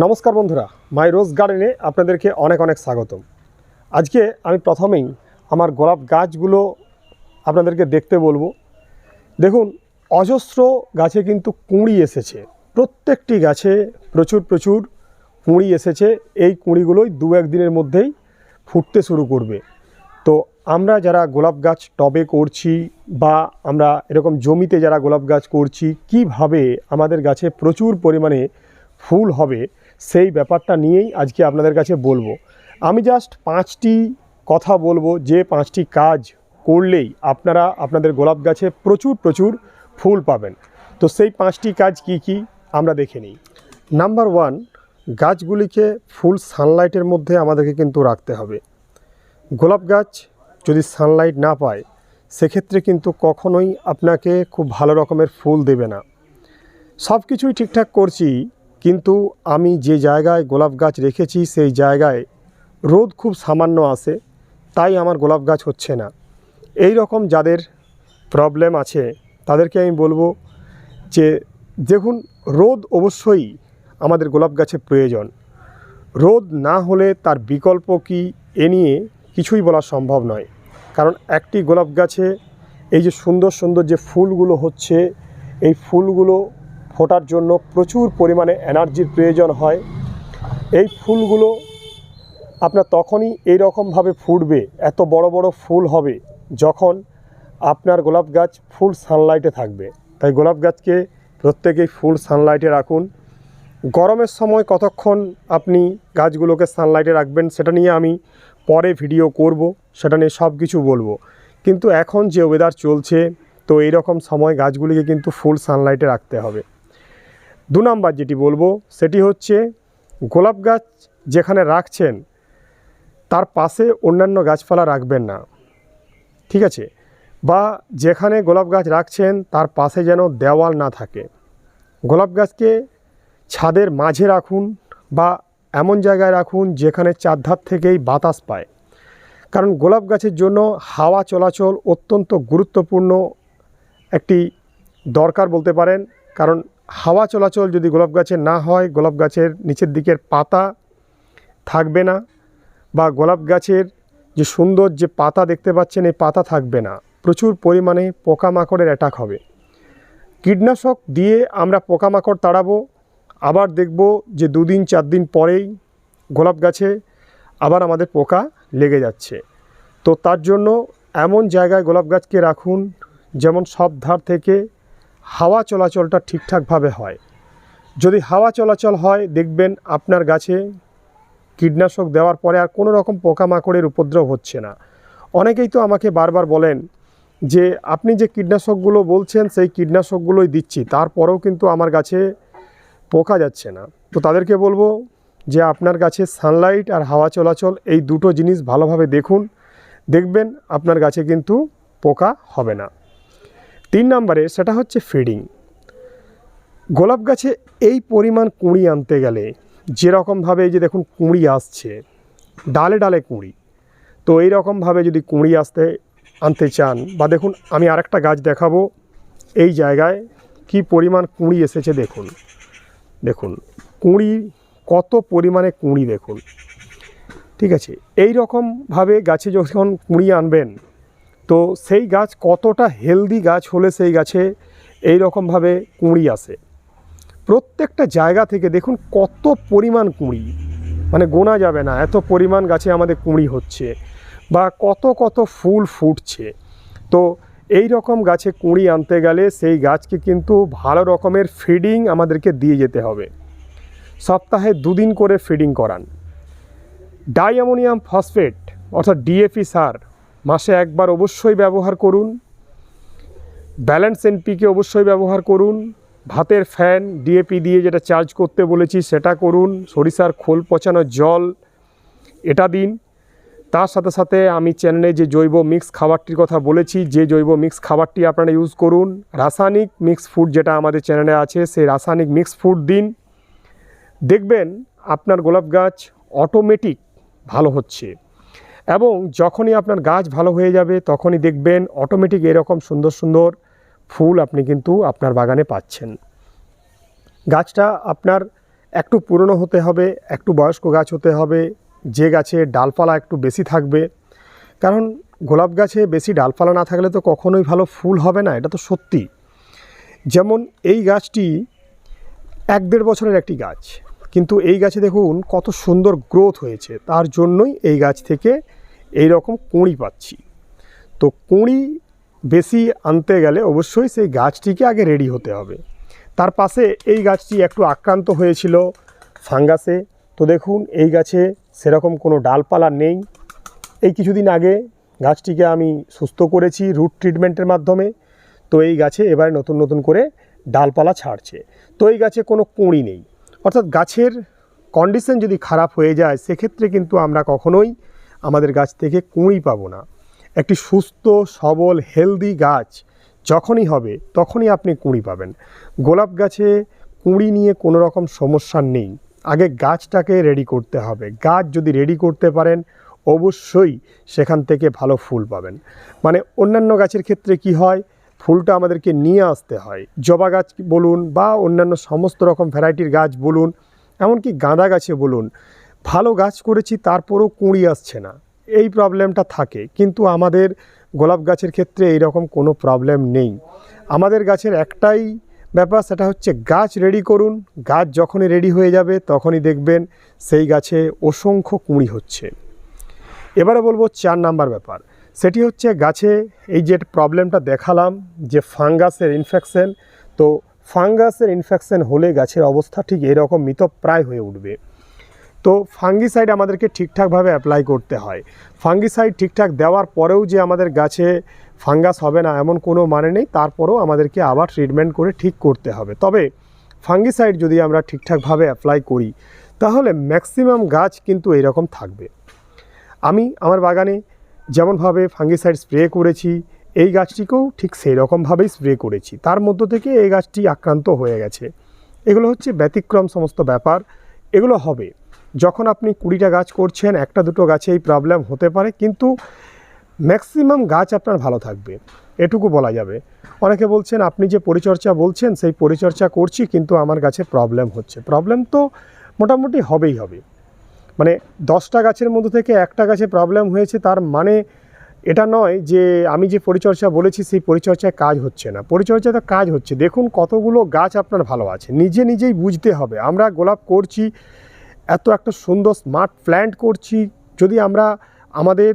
নমস্কার বন্ধুরা, মাই রোজ গার্ডেনে আপনাদেরকে অনেক অনেক স্বাগতম। আজকে আমি প্রথমেই আমার গোলাপ গাছগুলো আপনাদেরকে দেখতে বলব। দেখুন, অজস্র গাছে কিন্তু কুঁড়ি এসেছে। প্রত্যেকটি গাছে প্রচুর প্রচুর কুঁড়ি এসেছে। এই কুঁড়িগুলোই দু একদিনের মধ্যেই ফুটতে শুরু করবে। তো আমরা যারা গোলাপ গাছ টবে করছি বা আমরা এরকম জমিতে যারা গোলাপ গাছ করছি, কীভাবে আমাদের গাছে প্রচুর পরিমাণে ফুল হবে সেই ব্যাপারটা নিয়েই আজকে আপনাদের কাছে বলব। আমি জাস্ট পাঁচটি কথা বলব, যে পাঁচটি কাজ করলেই আপনারা আপনাদের গোলাপ গাছে প্রচুর প্রচুর ফুল পাবেন। তো সেই পাঁচটি কাজ কি কি? আমরা দেখে নিই। নাম্বার ওয়ান গাছগুলিকে ফুল সানলাইটের মধ্যে আমাদেরকে কিন্তু রাখতে হবে। গোলাপ গাছ যদি সানলাইট না পায়, সেক্ষেত্রে কিন্তু কখনোই আপনাকে খুব ভালো রকমের ফুল দেবে না। সব কিছুই ঠিকঠাক করছি কিন্তু আমি যে জায়গায় গোলাপ গাছ রেখেছি, সেই জায়গায় রোদ খুব সামান্য আসে তাই আমার গোলাপ গাছ হচ্ছে না। এই রকম যাদের প্রবলেম আছে, তাদেরকে আমি বলব যে, দেখুন, রোদ অবশ্যই আমাদের গোলাপ গাছে প্রয়োজন। রোদ না হলে তার বিকল্প কি, এ নিয়ে কিছুই বলা সম্ভব নয়। কারণ একটি গোলাপ গাছে এই যে সুন্দর সুন্দর যে ফুলগুলো হচ্ছে, এই ফুলগুলো ফোটার জন্য প্রচুর পরিমাণে এনার্জির প্রয়োজন হয়। এই ফুলগুলো আপনার তখনই এই রকমভাবে ফুটবে, এত বড় বড় ফুল হবে যখন আপনার গোলাপ গাছ ফুল সানলাইটে থাকবে। তাই গোলাপ গাছকে প্রত্যেকেই ফুল সানলাইটে রাখুন। গরমের সময় কতক্ষণ আপনি গাছগুলোকে সানলাইটে রাখবেন সেটা নিয়ে আমি পরে ভিডিও করব, সেটা নিয়ে সব কিছু বলব। কিন্তু এখন যে ওয়েদার চলছে, তো এই রকম সময় গাছগুলিকে কিন্তু ফুল সানলাইটে রাখতে হবে। দু নাম্বার যেটি বলব, সেটি হচ্ছে গোলাপ গাছ যেখানে রাখছেন, তার পাশে অন্যান্য গাছপালা রাখবেন না। ঠিক আছে? বা যেখানে গোলাপ গাছ রাখছেন, তার পাশে যেন দেওয়াল না থাকে। গোলাপ গাছকে ছাদের মাঝে রাখুন বা এমন জায়গায় রাখুন যেখানে চারধার থেকেই বাতাস পায়। কারণ গোলাপ গাছের জন্য হাওয়া চলাচল অত্যন্ত গুরুত্বপূর্ণ একটি দরকার বলতে পারেন। কারণ হাওয়া চলাচল যদি গোলাপ গাছের না হয়, গোলাপ গাছের নিচের দিকের পাতা থাকবে না বা গোলাপ গাছের যে সুন্দর যে পাতা দেখতে পাচ্ছেন, এই পাতা থাকবে না। প্রচুর পরিমাণে পোকামাকড়ের অ্যাটাক হবে। কীটনাশক দিয়ে আমরা পোকামাকড় তাড়াবো, আবার দেখব যে দুদিন, চার দিন পরেই গোলাপ গাছে আবার আমাদের পোকা লেগে যাচ্ছে। তো তার জন্য এমন জায়গায় গোলাপ গাছকে রাখুন, যেমন সব ধার থেকে হাওয়া চলাচলটা ঠিকঠাকভাবে হয়। যদি হাওয়া চলাচল হয়, দেখবেন আপনার গাছে কীটনাশক দেওয়ার পরে আর কোনো রকম পোকামাকড়ের উপদ্রব হচ্ছে না। অনেকেই তো আমাকে বারবার বলেন যে, আপনি যে কীটনাশকগুলো বলছেন, সেই কীটনাশকগুলোই দিচ্ছি, তারপরেও কিন্তু আমার গাছে পোকা যাচ্ছে না। তো তাদেরকে বলব যে, আপনার গাছে সানলাইট আর হাওয়া চলাচল, এই দুটো জিনিস ভালোভাবে দেখুন। দেখবেন আপনার গাছে কিন্তু পোকা হবে না। তিন নম্বরে সেটা হচ্ছে ফিডিং গোলাপ গাছে এই পরিমাণ কুঁড়ি আনতে গেলে যেরকমভাবে যে দেখুন কুঁড়ি আসছে, ডালে ডালে কুঁড়ি, তো এই রকমভাবে যদি কুঁড়ি আসতে, আনতে চান বা দেখুন আমি আরেকটা গাছ দেখাবো, এই জায়গায় কি পরিমাণ কুঁড়ি এসেছে দেখুন। দেখুন কুঁড়ি কত পরিমাণে কুঁড়ি দেখুন, ঠিক আছে? এই রকমভাবে গাছে যখন কুঁড়ি আনবেন তো সেই গাছ কতটা হেলদি গাছ হলে সেই গাছে এই রকমভাবে কুঁড়ি আসে? প্রত্যেকটা জায়গা থেকে দেখুন কত পরিমাণ কুঁড়ি। মানে গোনা যাবে না, এত পরিমাণ গাছে আমাদের কুঁড়ি হচ্ছে বা কত কত ফুল ফুটছে। তো এই রকম গাছে কুঁড়ি আনতে গেলে সেই গাছকে কিন্তু ভালো রকমের ফিডিং আমাদেরকে দিয়ে যেতে হবে। সপ্তাহে দুদিন করে ফিডিং করান। ডাইঅ্যামোনিয়াম ফসফেট অর্থাৎ ডিএপি সার মাসে একবার অবশ্যই ব্যবহার করুন। ব্যালেন্স এনপিকে অবশ্যই ব্যবহার করুন। ভাতের ফ্যান, ডিএপি দিয়ে যেটা চার্জ করতে বলেছি সেটা করুন। সরিষার খোল পচানো জল, এটা দিন। তার সাথে সাথে আমি চ্যানেলে যে জৈব মিক্স খাবারটির কথা বলেছি, যে জৈব মিক্স খাবারটি আপনারা ইউজ করুন। রাসায়নিক মিক্স ফুড যেটা আমাদের চ্যানেলে আছে, সেই রাসায়নিক মিক্স ফুড দিন। দেখবেন আপনার গোলাপ গাছ অটোমেটিক ভালো হচ্ছে। এবং যখনই আপনার গাছ ভালো হয়ে যাবে, তখনই দেখবেন অটোমেটিক এরকম সুন্দর সুন্দর ফুল আপনি কিন্তু আপনার বাগানে পাচ্ছেন। গাছটা আপনার একটু পুরনো হতে হবে, একটু বয়স্ক গাছ হতে হবে, যে গাছে ডালপালা একটু বেশি থাকবে। কারণ গোলাপ গাছে বেশি ডালপালা না থাকলে তো কখনোই ভালো ফুল হবে না, এটা তো সত্যি। যেমন এই গাছটি এক দেড় বছরের একটি গাছ। কিন্তু এই গাছে দেখুন কত সুন্দর গ্রোথ হয়েছে। তার জন্যই এই গাছ থেকে এই রকম কুঁড়ি পাচ্ছি। তো কুঁড়ি বেশি আনতে গেলে অবশ্যই সেই গাছটিকে আগে রেডি হতে হবে। তার পাশে এই গাছটি একটু আক্রান্ত হয়েছিল ফাঙ্গাসে। তো দেখুন এই গাছে সেরকম কোনো ডালপালা নেই। এই কিছুদিন আগে গাছটিকে আমি সুস্থ করেছি রুট ট্রিটমেন্টের মাধ্যমে। তো এই গাছে এবার নতুন নতুন করে ডালপালা ছাড়ছে। তো এই গাছে কোনো কুঁড়ি নেই। অর্থাৎ গাছের কন্ডিশন যদি খারাপ হয়ে যায়, সেক্ষেত্রে কিন্তু আমরা কখনোই আমাদের গাছ থেকে কুঁড়ি পাবো না। একটি সুস্থ, সবল হেলদি গাছ যখনই হবে, তখনই আপনি কুঁড়ি পাবেন। গোলাপ গাছে কুঁড়ি নিয়ে কোনো রকম সমস্যা নেই। আগে গাছটাকে রেডি করতে হবে। গাছ যদি রেডি করতে পারেন, অবশ্যই সেখান থেকে ভালো ফুল পাবেন। মানে অন্যান্য গাছের ক্ষেত্রে কি হয় ফুলটা আমাদেরকে নিয়ে আসতে হয়। জবা গাছ বলুন বা অন্যান্য সমস্ত রকম ভ্যারাইটির গাছ বলুন, এমনকি গাঁদা গাছে বলুন, ভালো গাছ করেছি তারপরেও কুঁড়ি আসছে না। এই প্রবলেমটা থাকে, কিন্তু আমাদের গোলাপ গাছের ক্ষেত্রে এই রকম কোনো প্রবলেম নেই। আমাদের গাছের একটাই ব্যাপার, সেটা হচ্ছে গাছ রেডি করুন। গাছ যখনই রেডি হয়ে যাবে, তখনই দেখবেন সেই গাছে অসংখ্য কুঁড়ি হচ্ছে। এবারে বলব চার নাম্বার ব্যাপার। সেটি হচ্ছে গাছে এই যে প্রবলেমটা দেখালাম যে ফাঙ্গাসের ইনফেকশন তো ফাঙ্গাসের ইনফেকশন হলে গাছের অবস্থা ঠিক এরকম মৃতপ্রায় হয়ে উঠবে। তো ফাঙ্গিসাইড আমাদেরকে ঠিকঠাকভাবে অ্যাপ্লাই করতে হয়। ফাঙ্গিসাইড ঠিকঠাক দেওয়ার পরেও যে আমাদের গাছে ফাঙ্গাস হবে না এমন কোনো মানে নেই, তারপরেও আমাদেরকে আবার ট্রিটমেন্ট করে ঠিক করতে হবে। তবে ফাঙ্গিসাইড যদি আমরা ঠিকঠাকভাবে অ্যাপ্লাই করি, তাহলে ম্যাক্সিমাম গাছ কিন্তু এরকম থাকবে। আমি আমার বাগানে যেমনভাবে ফাঙ্গিসাইড স্প্রে করেছি, এই গাছটিকেও ঠিক সেই রকমভাবেই স্প্রে করেছি। তার মধ্য থেকে এই গাছটি আক্রান্ত হয়ে গেছে। এগুলো হচ্ছে ব্যতিক্রম সমস্ত ব্যাপার। এগুলো হবে। যখন আপনি কুড়িটা গাছ করছেন, একটা দুটো গাছে এই প্রবলেম হতে পারে, কিন্তু ম্যাক্সিমাম গাছ আপনার ভালো থাকবে। এটুকু বলা যাবে। অনেকে বলছেন, আপনি যে পরিচর্যা বলছেন, সেই পরিচর্যা করছি, কিন্তু আমার গাছে প্রবলেম হচ্ছে। প্রবলেম তো মোটামুটি হবেই হবে। মানে দশটা গাছের মধ্যে থেকে একটা গাছে প্রবলেম হয়েছে, তার মানে এটা নয় যে আমি যে পরিচর্যা বলেছি, সেই পরিচর্যায় কাজ হচ্ছে না। পরিচর্যা তো কাজ হচ্ছে। দেখুন কতগুলো গাছ আপনার ভালো আছে। নিজে নিজেই বুঝতে হবে। আমরা গোলাপ করছি, এত একটা সুন্দর স্মার্ট প্ল্যান্ট করছি, যদি আমরা আমাদের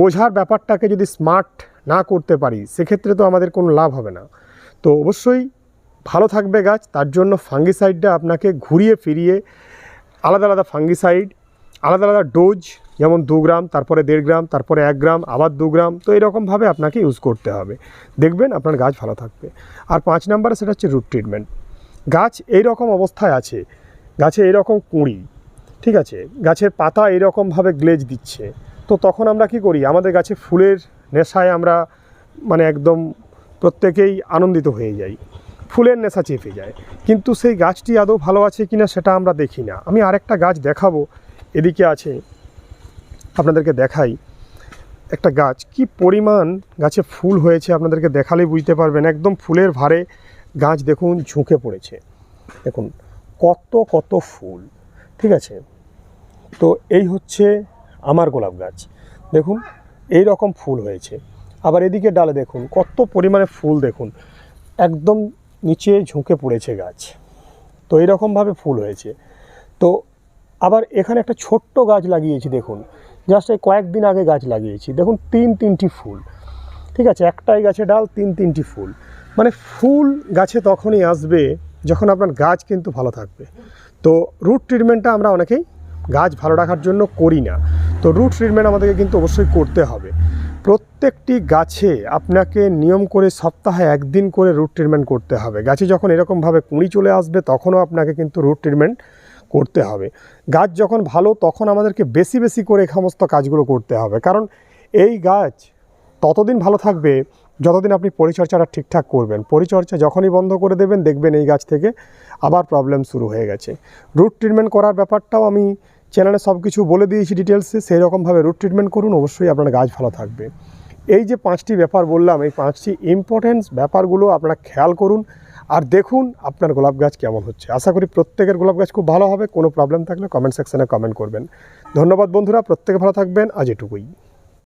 বোঝার ব্যাপারটাকে যদি স্মার্ট না করতে পারি, সেক্ষেত্রে তো আমাদের কোনো লাভ হবে না। তো অবশ্যই ভালো থাকবে গাছ, তার জন্য ফাঙ্গিসাইডটা আপনাকে ঘুরিয়ে ফিরিয়ে আলাদা আলাদা ফাঙ্গিসাইড আলাদা আলাদা ডোজ যেমন দু গ্রাম, তারপরে দেড় গ্রাম, তারপরে এক গ্রাম, আবার দু গ্রাম, তো এরকমভাবে আপনাকে ইউজ করতে হবে। দেখবেন আপনার গাছ ভালো থাকবে। আর পাঁচ নাম্বারে সেটা হচ্ছে রুট ট্রিটমেন্ট গাছ এই রকম অবস্থায় আছে, গাছে এরকম কুঁড়ি, ঠিক আছে? গাছের পাতা এরকমভাবে গ্লেজ দিচ্ছে। তো তখন আমরা কি করি? আমাদের গাছে ফুলের নেশায় আমরা মানে একদম প্রত্যেকেই আনন্দিত হয়ে যাই। ফুলের নেশা চেপে যায়। কিন্তু সেই গাছটি আদৌ ভালো আছে কিনা সেটা আমরা দেখি না। আমি আরেকটা গাছ দেখাবো। এদিকে আছে, আপনাদেরকে দেখাই। একটা গাছ, কি পরিমাণ গাছে ফুল হয়েছে আপনাদেরকে দেখালেই বুঝতে পারবেন। একদম ফুলের ভারে গাছ দেখুন, ঝুঁকে পড়েছে। দেখুন, কত কত ফুল, ঠিক আছে? তো এই হচ্ছে আমার গোলাপ গাছ। দেখুন, এই রকম ফুল হয়েছে। আবার এদিকে ডালে দেখুন, কত পরিমাণে ফুল দেখুন। একদম নিচে ঝুঁকে পড়েছে গাছ। তো এইরকমভাবে ফুল হয়েছে। তো আবার এখানে একটা ছোট্ট গাছ লাগিয়েছি, দেখুন। জাস্ট এই কয়েকদিন আগে গাছ লাগিয়েছি। দেখুন, তিন তিনটি ফুল। ঠিক আছে, একটাই গাছে ডাল, তিন তিনটি ফুল। মানে ফুল গাছে তখনই আসবে যখন আপনার গাছ কিন্তু ভালো থাকবে। তো রুট ট্রিটমেন্টটা আমরা অনেকেই গাছ ভালো রাখার জন্য করি না। তো রুট ট্রিটমেন্ট আমাদেরকে কিন্তু অবশ্যই করতে হবে। প্রত্যেকটি গাছে আপনাকে নিয়ম করে সপ্তাহে একদিন করে রুট ট্রিটমেন্ট করতে হবে। গাছে যখন এরকমভাবে কুঁড়ি চলে আসবে, তখনও আপনাকে কিন্তু রুট ট্রিটমেন্ট করতে হবে। গাছ যখন ভালো, তখন আমাদেরকে বেশি বেশি করে সমস্ত কাজগুলো করতে হবে। কারণ এই গাছ ততদিন ভালো থাকবে যতদিন আপনি পরিচর্যাটা ঠিকঠাক করবেন। পরিচর্যা যখনই বন্ধ করে দেবেন, দেখবেন এই গাছ থেকে আবার প্রবলেম শুরু হয়ে গেছে। রুট ট্রিটমেন্ট করার ব্যাপারটাও আমি চ্যানেলে সব কিছু বলে দিয়েছি ডিটেলসে সেই রকমভাবে রুট ট্রিটমেন্ট করুন, অবশ্যই আপনার গাছ ভালো থাকবে। এই যে পাঁচটি ব্যাপার বললাম, এই পাঁচটি ইম্পর্টেন্স ব্যাপারগুলো আপনারা খেয়াল করুন আর দেখুন আপনার গোলাপ গাছ কেমন হচ্ছে। আশা করি প্রত্যেকের গোলাপ গাছ খুব ভালো হবে, কোনো প্রবলেম থাকলে কমেন্ট সেকশানে কমেন্ট করবেন। ধন্যবাদ বন্ধুরা, প্রত্যেকে ভালো থাকবেন, আজ এটুকুই।